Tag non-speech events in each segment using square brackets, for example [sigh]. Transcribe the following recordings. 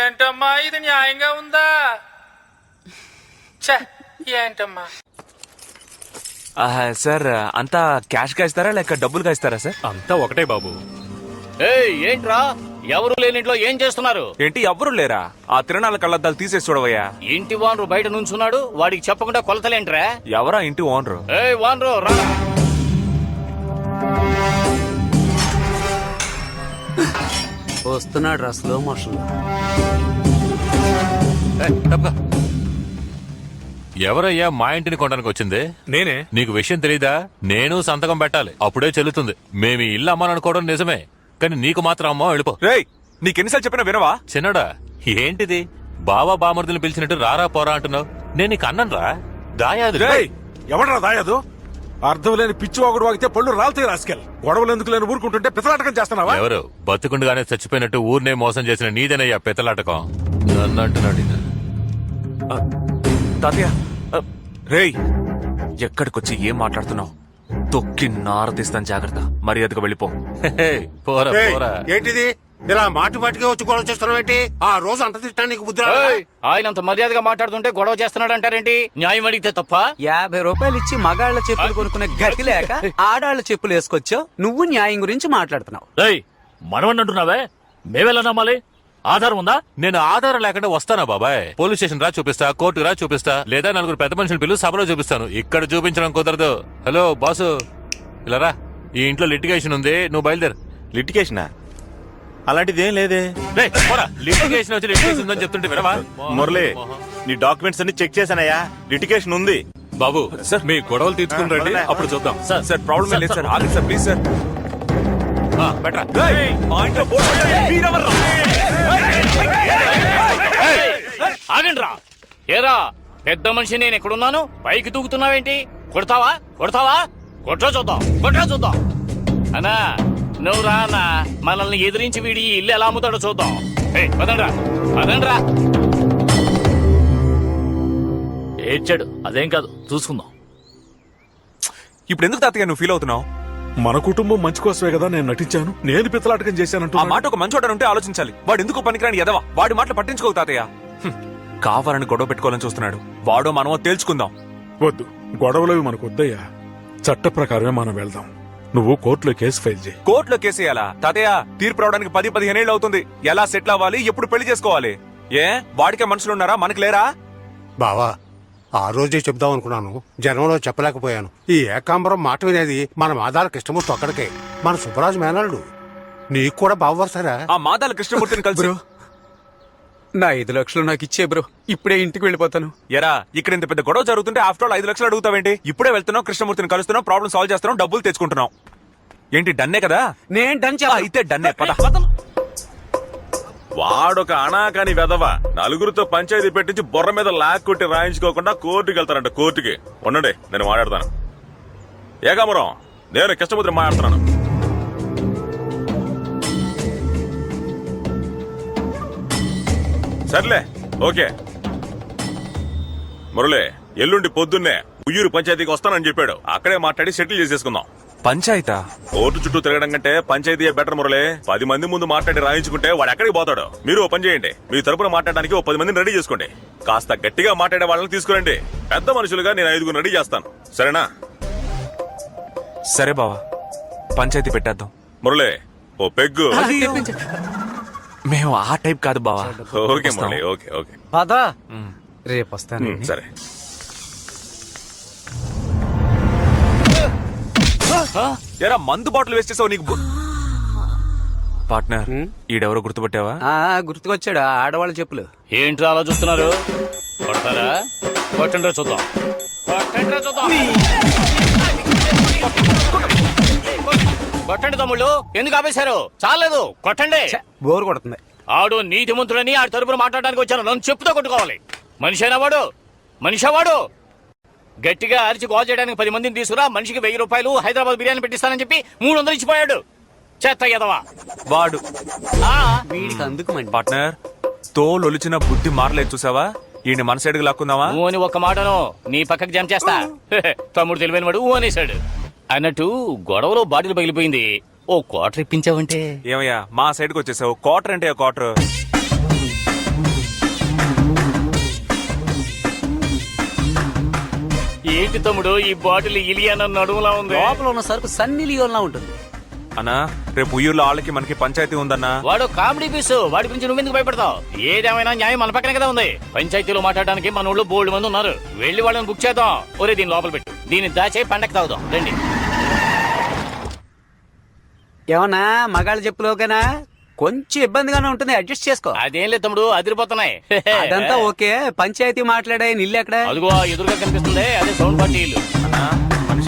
ఏంటమ్మా? ఇది న్యాయంగా ఉందా? ఛ, ఏంటమ్మా? ఆహా, సార్ అంతా క్యాష్గా ఇస్తారా లేక డబ్బులుగా ఇస్తారా సార్? అంతా ఒకటే బాబు. ఏయ్ ఏంట్రా? ఎవరు లేని ఇంట్లో ఏం చేస్తున్నారు? ఏంటి ఎవ్వరు లేరా? ఆ తిరణాల కళ్ళద్దాలు తీసేసి చూడవయ్యా. ఇంటి వానరు బయట నుంచున్నాడు వాడికి చెప్పకుండా కొలతలేంట్రా? ఎవరా ఇంటి ఓనరు? ఏయ్ వానరు రా. వస్తున్నాడు రా స్లో మోషన్ ఎవరయ్యా మా ఇంటిని కొనడానికి వచ్చింది? నేనే. నీకు విషయం తెలీదా? నేను సంతకం పెట్టాలి. అప్పుడే చెల్లుతుంది. మేము ఇల్లు అమ్మాలనుకోవడం నిజమే. కానీ నీకు మాత్రం అమ్మో వెళ్ళిపో. రేయ్ నీకెన్నిసార్లు చెప్పినా వినవా? చిన్నడా ఏంటిది? బావా బామర్దులు పిలిచినట్టు రారా పోరా అంటున్నావు? నేను నీకు అన్నరా? దాయాదు రేయ్ ఎవడరా దాయదు? అర్థం లేని పిచ్చి వాగుడు వాగితే పళ్ళు రాలుతాయి రాసుకెళ్ళి గొడవలు ఎందుకు లేని ఊరుకుంటుంటే పితలాటకం చేస్తున్నావా? ఎవరు? బతుకుండగానే చచ్చిపోయినట్టు ఊరినే మోసం చేసిన నీదేనయ్యా పెత్తలాటకం నన్ను అంటున్నాడు ఈయన. తాతయ్య రేయ్ ఎక్కడికొచ్చి ఏం మాట్లాడుతున్నావు? తొక్కి నారదీస్తాను జాగ్రత్త. మర్యాదగా వెళ్ళిపో. హే, పోరా ఏయ్, పోరా. ఏంటిది? ఇలా మాటి మాటిగా వచ్చి గొడవ చేస్తున్నావు ఏంటి? ఆ రోజు అంత తిట్టడానికి బుద్ధి ఆయన అంత మర్యాదగా మాట్లాడుతుంటే గొడవ చేస్తున్నాడు అంటారేంటి న్యాయం అడిగితే తప్ప? యాభై రూపాయలు ఇచ్చి మగాళ్ళ చెప్పులు కొనుక్కునే గతి లేక ఆడాళ్ళ చెప్పులు వేసుకొచ్చావు. నువ్వు న్యాయం గురించి మాట్లాడుతున్నావు. మనవణ్ణి అంటున్నావే మేమెలా నమ్మాలి? ఆధారం ఉందా? నేను ఆధారం లేకుండా వస్తానా బాబాయ్? పోలీస్ స్టేషన్ రా చూపిస్తా కోర్టు రా చూపిస్తా లేదా నలుగురు పెద్ద మనుషులు పిలువు సభలో చూపిస్తాను. ఇక్కడ చూపించడం కుదరదు. Hello boss. ఇలా రా. ఈ ఇంట్లో లిటిగేషన్ ఉంది నువ్వు బయలుదేరు. లిటికేషనా అలాంటిది లేదే. లిటిగేషన్ వచ్చి లిటిగేషన్ ఉందని చెప్తుంటే వినవా? మురళి నీ డాక్యుమెంట్స్ అన్ని చెక్ చేశానయ్యా. లిటికేషన్ ఉంది. బాబు సార్ మీ గొడవలు తీర్చుకుని రండి. అప్పుడు చూద్దాం. సార్ సార్ ప్రాబ్లం లేదు సార్. ఆగండి సార్ ప్లీజ్ సార్. ఆ, పెట్టరా. మా ఇంట్లో బోర్డు పెట్టండి. మీరెవర్రా? ఆగండి రా? ఏరా పెద్ద మనిషి నేను ఎక్కడున్నాను? పైకి దూకుతున్నావేంటి కొడతావా? కొడతావా? కొట్రా చూద్దాం. కొట్రా చూద్దాం. అన్నా నువ్వు రా అన్నా మనల్ని ఎదిరించి వీడి ఇల్లు ఎలా అమ్ముతాడో చూద్దాం. ఏయ్, పదండ్రా. పదండ్రా. ఏడ్చాడు. అదేం కాదు. చూసుకుందాం. ఇప్పుడు ఎందుకు తాతయ్య నువ్వు ఫీల్ అవుతున్నావు? మన కుటుంబం మంచి కోసమే కదా నేను నటించాను. నేను పితలాటకం చేశానంటూ ఆ మాట ఒక మంచోడని ఉంటే ఆలోచించాలి. వాడు ఎందుకు పనికిరాని ఎదవా వాడి మాటలు పట్టించుకోవు తాతయ్య. హ్మ్. కావాలని గొడవ పెట్టుకోవాలని చూస్తున్నాడు. వాడో మనమో తేల్చుకుందాం. వద్దు. గొడవలవి మనకు వద్దయ్యా. చట్ట ప్రకారమే మనం వెళ్దాం. నువ్వు కోర్టులో కేసు ఫైల్ చేయి. కోర్టులో కేసేయాలా తాతయ్య తీర్పు రావడానికి పది పదిహేను ఏళ్ళు అవుతుంది. ఎలా సెటిల్ అవ్వాలి? ఎప్పుడు పెళ్ళి చేసుకోవాలి? ఏ? వాడికే మనుషులు ఉన్నారా? మనకి లేరా? బావా ఆ రోజే చెప్దాం అనుకున్నాను. జనంలో చెప్పలేకపోయాను. ఈ ఏకాంబరం మాట వినేది మన మాదాల కృష్ణమూర్తి ఒక్కడికే. మన సుబ్బరాజు మేనల్లుడు. నీకు కూడా బావవరసరా ఆ మాదాల కృష్ణమూర్తిని కలిసి నా ఐదు లక్షలు నాకు ఇచ్చే బ్రో. ఇప్పుడే ఇంటికి వెళ్ళిపోతాను. ఎరా ఇక్కడ ఇంత పెద్ద గొడవ జరుగుతుంటే ఆఫ్టర్ ఆల్ ఐదు లక్షలు అడుగుతావేంటి? ఇప్పుడే వెళ్తున్నావు కృష్ణమూర్తిని కలుస్తున్నావు ప్రాబ్లం సాల్వ్ చేస్తున్నావు డబ్బులు తెచ్చుకుంటున్నావు. ఏంటి డన్నే కదా? నేను డన్ అయితే డన్నే పద. వాడొక అనాకాని వెదవ నలుగురితో పంచాయతీ పెట్టించి బుర్ర మీద లాక్కొట్టి రాయించుకోకుండా కోర్టుకి వెళ్తారంట కోర్టుకి. ఉండండి నేను మాట్లాడతాను. ఏకాపురం నేను కృష్ణముద్ర మాట్లాడుతున్నాను. సర్లే ఓకే. మురళి ఎల్లుండి పొద్దున్నే ఉయ్యూరు పంచాయతీకి వస్తానని చెప్పాడు. అక్కడే మాట్లాడి సెటిల్ చేసేసుకుందాం. పంచాయతా? కోర్టు చుట్టూ తిరగడం కంటే పంచాయతీ బెటర్ మురళే. పది మంది ముందు మాట్లాడి రాయించుకుంటే వాడు ఎక్కడికి పోతాడు? మీరు ఓ పని చేయండి. మీ తరపున మాట్లాడడానికి ఓ పది మందిని రెడీ చేసుకోండి. కాస్త గట్టిగా మాట్లాడే వాళ్ళని తీసుకురండి. పెద్ద మనుషులుగా నేను ఐదుగురు రెడీ చేస్తాను. సరేనా? సరే బావా. పంచాయతీ పెట్టేద్దాం. మురళి ఓ పెగ్గు. మేము ఆ టైప్ కాదు బావా. Okay Murali okay okay. పదా రేపు వస్తాను. సరే. ఎరా మందు బాటిల్ వేస్ట్ చేసావు నీకు పార్ట్నర్ ఈడెవరో గుర్తుపట్టావా? ఆ, గుర్తుకొచ్చాడు ఆడవాళ్ళ చెప్పులు. ఏంట్రా అలా చూస్తున్నారు? కొడతారా? కొట్టండి చూద్దాం. కొట్టండి చూద్దాం. కొట్టండి తమ్ముళ్ళు. ఎందుకు ఆపేశారు? చాలేదు కొట్టండి. బోర్ కొడుతుంది. ఆడు నీతిమంతుడని ఆడి తరపున మాట్లాడడానికి వచ్చాను. నన్ను చెప్పుతో కొట్టుకోవాలి. మనిషి అయినా వాడు. మనిషి వాడు. గట్టిగా అరిచి గోల్ చేయడానికి పది మందిని తీసుకురా. మనిషికి వెయ్యి రూపాయలు హైదరాబాద్ బిర్యానీ పెట్టిస్తానని చెప్పి మూడు వందలు ఇచ్చిపోయాడు. చెత్త ఎదవా. వాడు. వీడికి అందుకు పార్ట్నర్ తోలు ఒలిచిన బుద్ధి మారలేదు చూసావా? ఈయన మన సైడ్కి లాక్కుందామా? ఊ అని ఒక్క మాటను నీ పక్కకి జంప్ చేస్తా. [laughs] తమ్ముడు తెలివైన వాడు ఊ అనేశాడు. అన్నట్టు గొడవలో బాటిల్ పగిలిపోయింది. ఓ క్వార్టర్ ఇప్పించావంటే? ఏమయ్యా మా సైడ్కి వచ్చేసావు. క్వార్టర్ అంటే క్వార్టర్. ఏంటి తమ్ముడు ఈ బాటిల్ ఇలియాన నడుములా ఉంది? లోపల ఉన్న సరుకు సన్ని లియోల్లా ఉంటుంది. అన్నా రేపు ఉయ్యూర్లో వాళ్ళకి మనకి పంచాయతీ ఉందన్నా. వాడు కామెడీ పీసు వాడి గురించి నువ్వెందుకు భయపడతావు? ఏదేమైనా న్యాయం మన పక్కనే కదా ఉంది. పంచాయతీలో మాట్లాడడానికి మన ఊళ్ళో బోల్డ్ మంది ఉన్నారు. వెళ్ళి వాళ్ళని బుక్ చేద్దాం. ఒరే దీని లోపల పెట్టు. దీన్ని దాచే పండగ తాగుదాం. రండి. ఏమన్నా మగాళ్ళ చెప్పులోకేనా? కొంచెం ఇబ్బందిగానే ఉంటుంది అడ్జస్ట్ చేసుకో. అదేం లేదు తమ్ముడు అదిరిపోతున్నాయి. [laughs] అదంతా ఓకే పంచాయతీ మాట్లాడే ఇల్లు ఎక్కడ? అదిగో ఎదురుగా కనిపిస్తుంది అదే సౌండ్ పార్టీ ఇల్లు.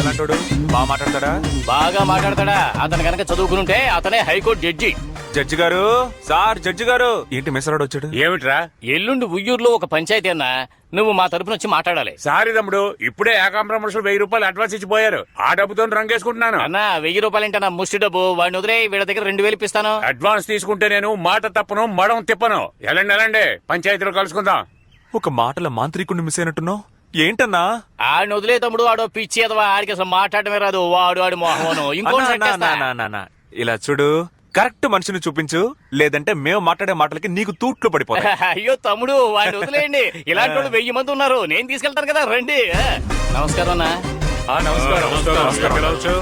ఎలాంటోడు బాగా మాట్లాడతాడా? బాగా మాట్లాడతాడా? అతను కనుక చదువుకునుంటే అతనే హైకోర్టు జడ్జి. జడ్జి గారు? సార్ జడ్జి గారు! ఏంటి మెసరాడు వచ్చాడు? ఏమిట్రా? ఎల్లుండి ఉయ్యూరులో ఒక పంచాయతీ అన్నా నువ్వు మా తరపున వచ్చి మాట్లాడాలి. సారీ తమ్ముడు ఇప్పుడే ఏకాంబర మనుషులు వెయ్యి రూపాయలు అడ్వాన్స్ ఇచ్చిపోయారు ఆ డబ్బుతో రంగేసుకుంటున్నాను. అన్నా వెయ్యి రూపాయలంటే నా ముష్టి డబ్బు వాడిని వదిలే వీళ్ళ దగ్గర రెండు వేలు ఇప్పిస్తాను. అడ్వాన్స్ తీసుకుంటే నేను మాట తప్పను మడం తిప్పను. ఎలాండి ఎలాండి పంచాయతీలో కలుసుకుందాం. ఒక మాటల మాంత్రికుడిని మిస్ అయినట్టున్నావు? ఏంటన్నా? ఆడిని వదిలే తమ్ముడు ఆడో పిచ్చి ఎదవా? ఆడికి అసలు మాట్లాడమే రాదు. వాడు ఆడి మోహను ఇంకో. ఇలా చూడు కరెక్ట్ మనిషిని చూపించు లేదంటే మేము మాట్లాడే మాటలకి నీకు తూట్లు పడిపోతాయి. [laughs] అయ్యో తమ్ముడు వాడిని వదిలేయండి. ఇలాంటి వాళ్ళు వెయ్యి మంది ఉన్నారు. నేను తీసుకెళ్తాను కదా రండి. నమస్కారం అన్నా. నమస్కారం నమస్కారం. పిలవచ్చు.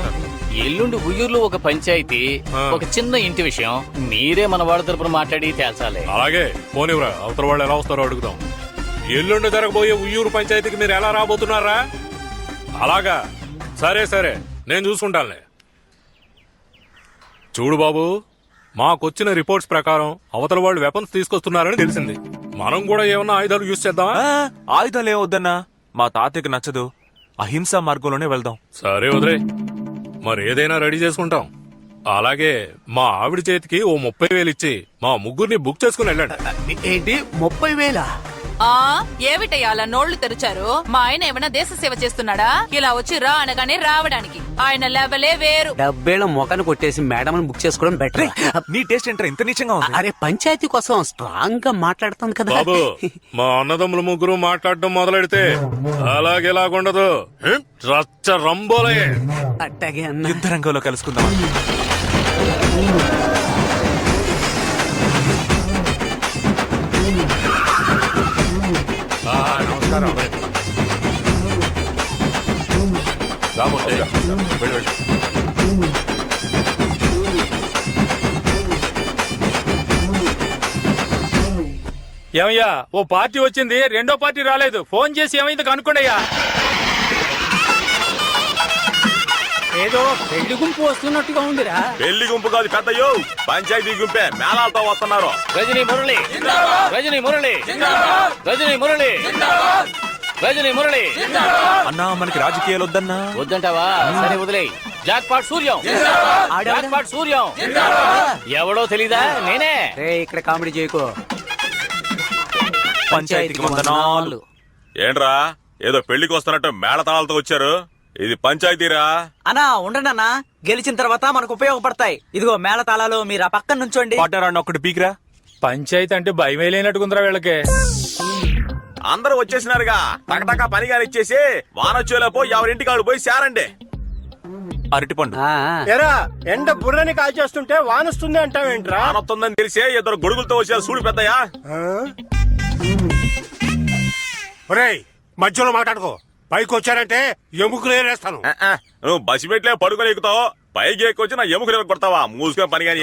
ఎల్లుండి ఉయ్యూరులో ఒక పంచాయతీ ఒక చిన్న ఇంటి విషయం. మీరే మన వాళ్ళ తరపున మాట్లాడి తేల్చాలి. అలాగే పోనివ్వరా? అవతల వాళ్ళు ఎలా వస్తారో అడుగుదాం. ఎల్లుండి జరగబోయే ఉయ్యూరు పంచాయతీకి మీరు ఎలా రాబోతున్నారా? అలాగా. సరే సరే. నేను చూసుకుంటానులే. చూడు బాబు మాకొచ్చిన రిపోర్ట్స్ ప్రకారం అవతల వాళ్ళు వెపన్స్ తీసుకొస్తున్నారని తెలిసింది. మనం కూడా ఏమన్నా ఆయుధాలు యూజ్ చేద్దామా? ఆ, ఆయుధాలు ఏమొద్దన్నా మా తాతయ్యకి నచ్చదు. అహింసా మార్గంలోనే వెళ్దాం. సరే వదిలే. మరి ఏదైనా రెడీ చేసుకుంటాం. అలాగే మా ఆవిడ చేతికి ఓ ముప్పై వేలు ఇచ్చి మా ముగ్గురిని బుక్ చేసుకుని వెళ్ళండి. ఏంటి ముప్పై వేల? ఆ ఏమిటయ్యా అలా నోళ్ళు తెరిచారు? మా ఆయన ఏమైనా దేశ సేవ చేస్తున్నాడా? ఇలా వచ్చి రా అనగానే రావడానికి. ఆయన లెవలే వేరు. డబ్బేళ్ళ మొఖాన్ని కొట్టేసి మేడం బుక్ చేసుకోవడం బెటర్ నీ టేస్ట్ ఏంట్రా? ఇంత నీచంగా ఉంది. అరే పంచాయతీ కోసం స్ట్రాంగ్గా మాట్లాడుతుంది కదా. బాబు మా అన్నదమ్ములు ముగ్గురు మాట్లాడడం మొదలెడితే అలాగేలాగుండదు హ్మ్? రచ్చ రంబోలే. అట్టాగే అన్న. యుద్ధ రంగంలో కలుసుకుందాం. నమస్కారం. ఏమయ్యా ఓ పార్టీ వచ్చింది రెండో పార్టీ రాలేదు. ఫోన్ చేసి ఏమైంది కనుక్కోండియ్యా ఏదో పెళ్ళి గుంపు వస్తున్నట్టుగా ఉందిరా. పెళ్ళి గుంపు కాదు పెద్దయ్యో పంచాయతీ గుంపే మేళాలతో వస్తున్నారు. రజనీ మురళి. రజనీ మురళి. రజనీ మురళి. రజనీ మురళి. అన్నా మనకి రాజకీయాలు వద్దన్నా? వద్దంటావా? సరే వదిలే jackpot Suryam. Jackpot Suryam. ఎవడో తెలీదా? నేనే. రే ఇక్కడ కామెడీ చేయకు. పంచాయతీకి వందనాలు ఏంట్రా? ఏదో పెళ్ళికి వస్తున్నట్టు మేళతాళాలతో వచ్చారు. ఇది పంచాయతీరా? అన్నా ఉండండి అన్నా. గెలిచిన తర్వాత మనకు ఉపయోగపడతాయి. ఇదిగో మేళ తాళాలు మీరు ఆ పక్కన నుంచోండి. పాటరాన్ని ఒక్కటి పీకిరా. పంచాయతీ అంటే భయమే లేనట్టుకుందిరా వీళ్ళకి. అందరూ వచ్చేసినారుగా. టకటకా పనిగా ఇచ్చేసి వానొచ్చేలోపు ఎవరింటికి వాళ్ళు పోయి శారండి. అరటిపండు. ఆ, ఎరా ఎండ బుర్రని కాల్చేస్తుంటే వానొస్తుంది అంటావేంట్రా? వానొస్తుందని తెలిసే ఇద్దరు గొడుగులతో వచ్చారు చూడు పెద్దయ్యా. ఒరేయ్ మధ్యలో మాట్లాడుకో. పైకి వచ్చారంటే ఎముకలు ఏరేస్తాను. ఆ, ఆ, నువ్వు బసి పెట్టలే పడుకొని ఎక్కుతావు? పైకి ఎక్కువ వచ్చి నా ఎముకలు కొడతావా? మూసుకొని పని కానీ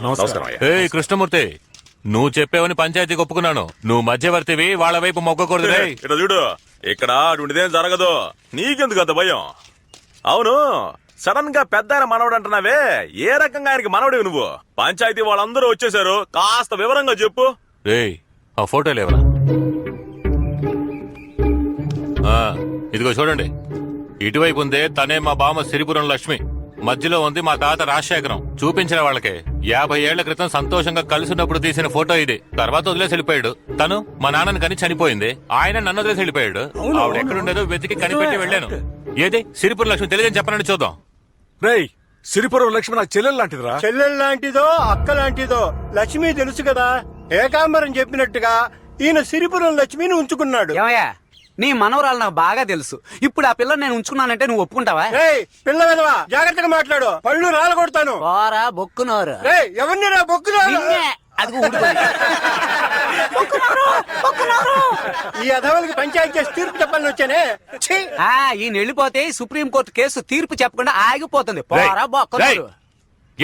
నమస్కారం. ఏ కృష్ణమూర్తి నువ్వు చెప్పేవని పంచాయతీకి ఒప్పుకున్నాను. నువ్వు మధ్యవర్తివి వాళ్ళ వైపు మొగ్గకూడదు. రేయ్. ఇక్కడ చూడు ఇక్కడ అటువంటిదేం జరగదు. నీకెందుకు అంత భయం? అవును సడన్గా పెద్ద ఆయన మనవడు అంటున్నావే. ఏ రకంగా ఆయనకి మనవడివి నువ్వు? పంచాయతీ వాళ్ళందరూ వచ్చేసారు కాస్త వివరంగా చెప్పు. రేయ్ ఆ ఫోటో లేవరా ఇదిగో చూడండి. ఇటువైపు ఉందే తనే మా బామ్మ సిరిపురం లక్ష్మి. మధ్యలో ఉంది మా తాత రాజశేఖరం. చూపించిన వాళ్ళకి. యాభై ఏళ్ళ క్రితం సంతోషంగా కలిసినప్పుడు తీసిన ఫోటో ఇది. తర్వాత వదిలేసి వెళ్ళిపోయాడు. తను మా నాన్నని కని చనిపోయింది. ఆయన నన్ను వదిలేసి వెళ్ళిపోయాడు. ఆవిడ ఎక్కడుండేదో వెతికి కనిపెట్టి వెళ్ళాను. ఏది? సిరిపురం లక్ష్మి తెలియదని చెప్పనని చూద్దాం. రేయ్ సిరిపురం లక్ష్మి నాకు చెల్లెలు లాంటిదిరా. చెల్లెలు లాంటిదో అక్క లాంటిదో లక్ష్మి తెలుసు కదా. ఏకాంబరం చెప్పినట్టుగా ఈయన సిరిపురం లక్ష్మిని ఉంచుకున్నాడు. ఏమయ్యా? నీ మనవరాలు నాకు బాగా తెలుసు. ఇప్పుడు ఆ పిల్లని నేను ఉంచుకున్నానంటే నువ్వు ఒప్పుకుంటావా? ఏయ్ పిల్ల విధవా జాగ్రత్తగా మాట్లాడు. పళ్ళు రాల కొడతాను. పోరా బొక్కునోరు. ఏయ్ ఎవరిని రా బొక్కురా నిన్నే. అదిగో ఊడిపోయింది. ఈ అధవులకి పంచాయతీ చేసి తీర్పు చెప్పాలని వచ్చానే? ఛీ! ఆ ఈయన వెళ్ళిపోతే సుప్రీం కోర్టు కేసు తీర్పు చెప్పకుండా ఆగిపోతుంది. పోరా బొక్కలు రేయ్,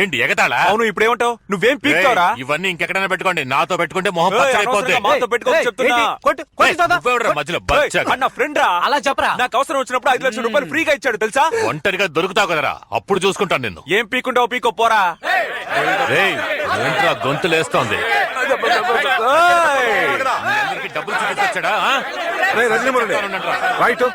ఏంటి ఎగతాళా? అవును ఇప్పుడు ఏమంటావు నువ్వేం పీక్తావరా ఇవన్నీ ఇంకెక్కడైనా పెట్టుకోండి. నాతో పెట్టుకుంటే మొహం పచ్చడైపోద్ది మాతో పెట్టుకోకు ఏయ్, చెప్తున్నా? కొట్టు, కొట్టు మధ్యలో? అన్న ఫ్రెండ్ రా. అలా చెప్పరా? నాకు అవసరం వచ్చినప్పుడు ఐదు లక్షల రూపాయలు ఫ్రీగా ఇచ్చాడు తెలుసా? ఒంటరిగా దొరుకుతావు కదరా. అప్పుడు చూసుకుంటాను నిన్ను. ఏం పీకుంటావు పీకో పోరా. రేయ్ ఏంట్రా గొంతులేస్తోంది? డబ్బులు చూపించొచ్చాడా? రజనీ. రైట్.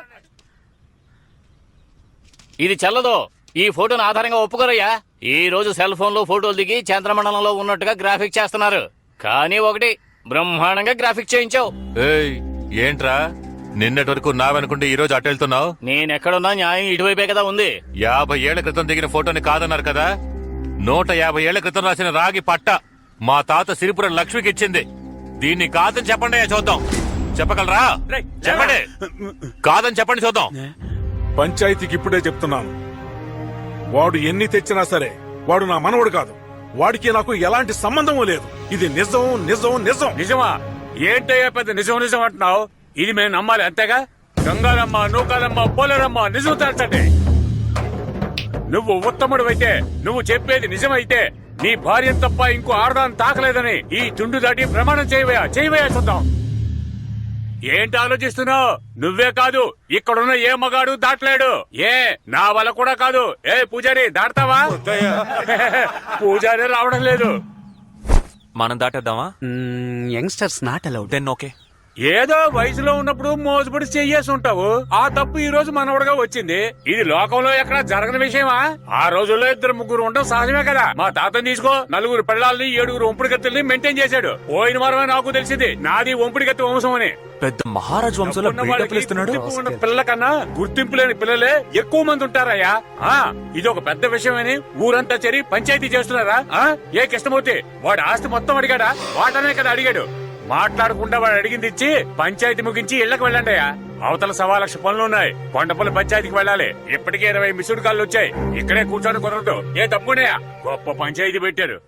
ఇది చెల్లదు. ఈ ఫోటోను ఆధారంగా ఒప్పుకోరయ్యా? ఈ రోజు సెల్ ఫోన్లో ఫోటోలు దిగి చంద్రమండలంలో ఉన్నట్టుగా గ్రాఫిక్ చేస్తున్నారు. కానీ ఒకటి బ్రహ్మాండంగా గ్రాఫిక్ చేయించావు. ఏయ్ ఏంట్రా? నిన్నటి వరకు నావనుకుంటే ఈ రోజు అటు వెళ్తున్నావు? నేనెక్కడున్నా న్యాయం ఇటువైపే కదా ఉంది. యాభై ఏళ్ళ క్రితం దిగిన ఫోటోని కాదన్నారు కదా? నూట యాభై ఏళ్ళ క్రితం రాసిన రాగి పట్ట మా తాత సిరిపురం లక్ష్మికి ఇచ్చింది. దీన్ని కాదని చెప్పండి చూద్దాం. చెప్పగలరా? చెప్పండి. కాదని చెప్పండి చూద్దాం. పంచాయతీకి ఇప్పుడే చెప్తున్నాను. వాడు ఎన్ని తెచ్చినా సరే వాడు నా మనవడు కాదు. వాడికి నాకు ఎలాంటి సంబంధము లేదు. ఇది నిజం నిజం నిజం. నిజమా? ఏంటయ్యా పెద్ద నిజం నిజం అంటున్నావు? ఇది మేము నమ్మాలి అంతేగా? గంగారమ్మ నూకారమ్మ పోలేరమ్మ నిజం తేల్చండి. నువ్వు ఉత్తముడు అయితే నువ్వు చెప్పేది నిజమైతే నీ భార్య తప్ప ఇంకో ఆడదాన్ని తాకలేదని ఈ తుండు దాటి ప్రమాణం చేయవయా చేయవయా చూద్దాం. ఏంటి ఆలోచిస్తున్నావు? నువ్వే కాదు ఇక్కడున్న ఏ మగాడు దాటలేడు. ఏ నా వల్ల కూడా కాదు. ఏ పూజారి దాటతావా? పూజారి రావడం లేదు. మనం దాటేద్దామా? Youngsters not allowed. Then okay ఏదో వయసులో ఉన్నప్పుడు మోసపడి చెయ్యేసి ఉంటావు ఆ తప్పు ఈ రోజు మనవడగా వచ్చింది. ఇది లోకంలో ఎక్కడ జరగని విషయమా? ఆ రోజుల్లో ఇద్దరు ముగ్గురు ఉండడం సహజమే కదా. మా తాతని తీసుకో నలుగురు పిల్లల్ని ఏడుగురు ఒంపుడి గత్తుల్ని మెయింటైన్ చేశాడు. పోయిన వారమే నాకు తెలిసింది నాది ఒంపుడి గత్తి వంశం అని. పెద్ద మహారాజ్ వంశంలో పిల్లల కన్నా గుర్తింపు లేని పిల్లలే ఎక్కువ మంది ఉంటారయ్యా. ఆ ఇది ఒక పెద్ద విషయమని ఊరంతా చేరి పంచాయతీ చేస్తున్నారా? ఆ ఏ కృష్ణమూర్తి వాడు ఆస్తి మొత్తం అడిగాడా? వాటనే కదా అడిగాడు. మాట్లాడకుండా వాడు అడిగింది ఇచ్చి పంచాయతీ ముగించి ఇళ్ళకు వెళ్ళండి అయ్యా. అవతల సవా లక్ష పనులు ఉన్నాయి. కొండపల్లి పంచాయతీకి వెళ్ళాలి. ఇప్పటికే ఇరవై మిస్డ్ కాళ్ళు వచ్చాయి. ఇక్కడే కూర్చొని కుదరదు. ఏ తప్పునేయా గొప్ప పంచాయతీ పెట్టారు.